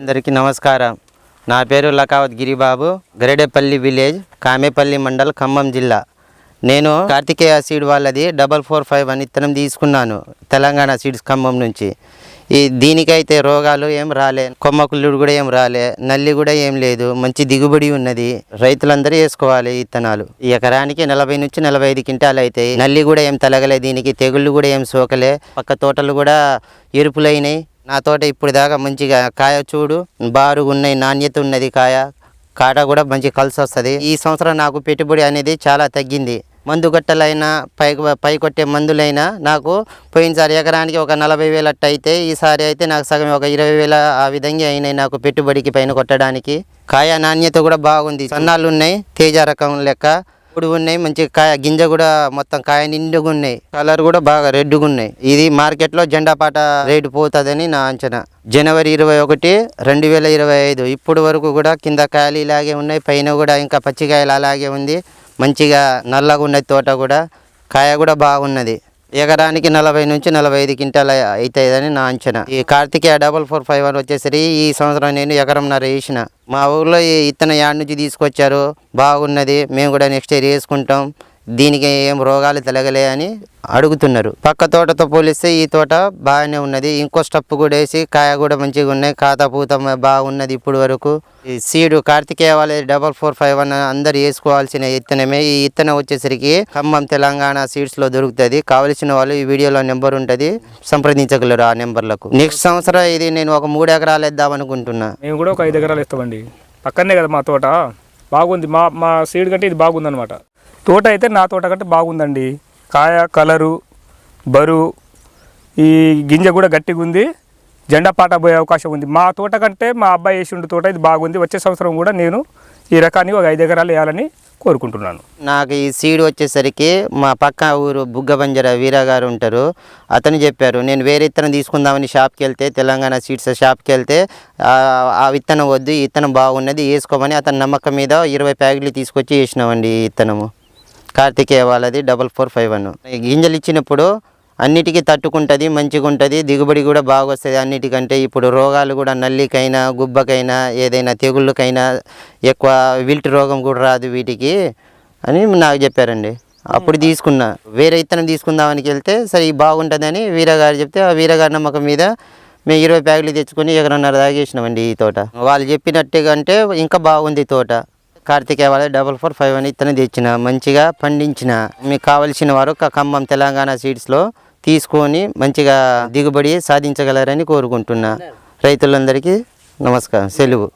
అందరికీ నమస్కారం. నా పేరు లకావత్ గిరిబాబు గరేడేపల్లి విలేజ్ కామేపల్లి మండల్ ఖమ్మం జిల్లా. నేను కార్తికేయ సీడ్ వాళ్ళది డబల్ ఫోర్ ఫైవ్ అని ఇత్తనం తీసుకున్నాను తెలంగాణ సీడ్స్ ఖమ్మం నుంచి. ఈ దీనికైతే రోగాలు ఏం రాలే కొమ్మకుళ్ళుడు కూడా ఏం రాలే నల్లి కూడా ఏం లేదు మంచి దిగుబడి ఉన్నది. రైతులందరూ వేసుకోవాలి ఇత్తనాలు. ఈ ఎకరానికి నలభై నుంచి నలభై ఐదు క్వింటాలు అవుతాయి నల్లి కూడా ఏం తలగలే దీనికి తెగుళ్ళు కూడా ఏం సోకలే. పక్క తోటలు కూడా ఎరుపులైనాయి. నా తోట ఇప్పుడు దాకా మంచిగా కాయ చూడు బారుగా ఉన్నాయి నాణ్యత ఉన్నది కాయ. కాట కూడా మంచి కలిసి వస్తుంది. ఈ సంవత్సరం నాకు పెట్టుబడి అనేది చాలా తగ్గింది. మందుగట్టలైనా పై పై కొట్టే మందులైనా నాకు పోయినసారి ఎకరానికి ఒక నలభై వేలు అట్ట అయితే ఈసారి అయితే నాకు సగం ఒక ఇరవై వేల ఆ విధంగా అయినాయి నాకు పెట్టుబడికి పైన కొట్టడానికి. కాయ నాణ్యత కూడా బాగుంది. సన్నాలు ఉన్నాయి తేజ రకం లెక్క. ఇప్పుడు ఉన్నాయి మంచి కాయ గింజ కూడా మొత్తం కాయ నిండుగా ఉన్నాయి. కలర్ కూడా బాగా రెడ్గా ఉన్నాయి. ఇది మార్కెట్లో జెండా పాట రేటు పోతుందని నా అంచనా. జనవరి ఇరవై ఒకటి రెండు వేల ఇరవై ఐదు. ఇప్పుడు వరకు కూడా కింద కాయలు ఇలాగే ఉన్నాయి పైన కూడా ఇంకా పచ్చికాయలు అలాగే ఉంది. మంచిగా నల్లగా ఉన్నది తోట కూడా కాయ కూడా బాగున్నది. ఎకరానికి నలభై నుంచి నలభై ఐదు క్వింటాలు అవుతాయని నా అంచనా. ఈ Karthikeya double four five one వచ్చేసరి ఈ సంవత్సరం నేను ఎకరంన్నర వేసిన. మా ఊర్లో ఈ ఇత్తన యాడ్ నుంచి తీసుకొచ్చారు. బాగున్నది. మేము కూడా నెక్స్ట్ ఇయర్ వేసుకుంటాం. దీనికి ఏం రోగాలు తలగలే అని అడుగుతున్నారు. పక్క తోటతో పోలిస్తే ఈ తోట బాగానే ఉన్నది. ఇంకో స్టప్ కూడా వేసి కాయ కూడా మంచిగా ఉన్నాయి. ఖాతా పూత బాగున్నది ఇప్పుడు వరకు. ఈ సీడు కార్తికేయ వాళ్ళ డబల్ ఫోర్ ఫైవ్ వన్ అందరు వేసుకోవాల్సిన ఇత్తనమే. ఈ ఇత్తనం వచ్చేసరికి ఖమ్మం తెలంగాణ సీడ్స్లో దొరుకుతుంది. కావలసిన వాళ్ళు ఈ వీడియోలో నెంబర్ ఉంటుంది. సంప్రదించగలరు ఆ నెంబర్లకు. నెక్స్ట్ సంవత్సరం ఇది నేను ఒక మూడు ఎకరాలు వేద్దాం అనుకుంటున్నా. మేము కూడా ఒక ఐదు ఎకరాలు ఇస్తామండి పక్కనే కదా మా తోట. బాగుంది. మా మా సీడ్ కంటే ఇది బాగుందన్నమాట. తోట అయితే నా తోట కంటే బాగుందండి. కాయ కలరు బరువు ఈ గింజ కూడా గట్టిగా ఉంది. జెండా పాట పోయే అవకాశం ఉంది. మా తోట కంటే మా అబ్బాయి వేసి ఉండే తోట ఇది బాగుంది. వచ్చే సంవత్సరం కూడా నేను ఈ రకాన్ని ఒక ఐదు ఎకరాలు వేయాలని కోరుకుంటున్నాను. నాకు ఈ సీడ్ వచ్చేసరికి మా పక్క ఊరు బుగ్గబంజర వీర గారు ఉంటారు. అతను చెప్పారు నేను వేరే విత్తనం తీసుకుందామని షాప్కి వెళ్తే తెలంగాణ సీడ్స్ షాప్కి వెళ్తే ఆ ఆ విత్తనం వద్దు ఈ విత్తనం బాగున్నది వేసుకోమని అతని నమ్మకం మీద ఇరవై ప్యాకెట్లు తీసుకొచ్చి వేసినామండి ఈ విత్తనము కార్తికేయ వాళ్ళది డబల్ ఫోర్ ఫైవ్ వన్. గింజలు ఇచ్చినప్పుడు అన్నిటికీ తట్టుకుంటుంది మంచిగా ఉంటుంది దిగుబడి కూడా బాగా వస్తుంది అన్నిటికంటే. ఇప్పుడు రోగాలు కూడా నల్లికైనా గుబ్బకైనా ఏదైనా తెగుళ్ళకైనా ఎక్కువ విల్ట్ రోగం కూడా రాదు వీటికి అని నాకు చెప్పారండి. అప్పుడు తీసుకున్నా. వేరే ఇత్తనం తీసుకుందామని వెళ్తే సరే బాగుంటుందని వీరగారు చెప్తే ఆ వీరగారి నమ్మకం మీద మేము ఇరవై ప్యాకెట్లు తెచ్చుకొని ఎకరన్నర తాగేసినామండి ఈ తోట. వాళ్ళు చెప్పినట్టుగా అంటే ఇంకా బాగుంది తోట. కార్తికేయ వాళ్ళ డబల్ ఫోర్ ఫైవ్ అని ఇత్తనం తెచ్చిన మంచిగా పండించిన. మీకు కావలసిన వారు ఖమ్మం తెలంగాణ సీడ్స్లో తీసుకొని మంచిగా దిగుబడి సాధించగలరని కోరుకుంటున్నా. రైతులందరికీ నమస్కారం. సెలవు.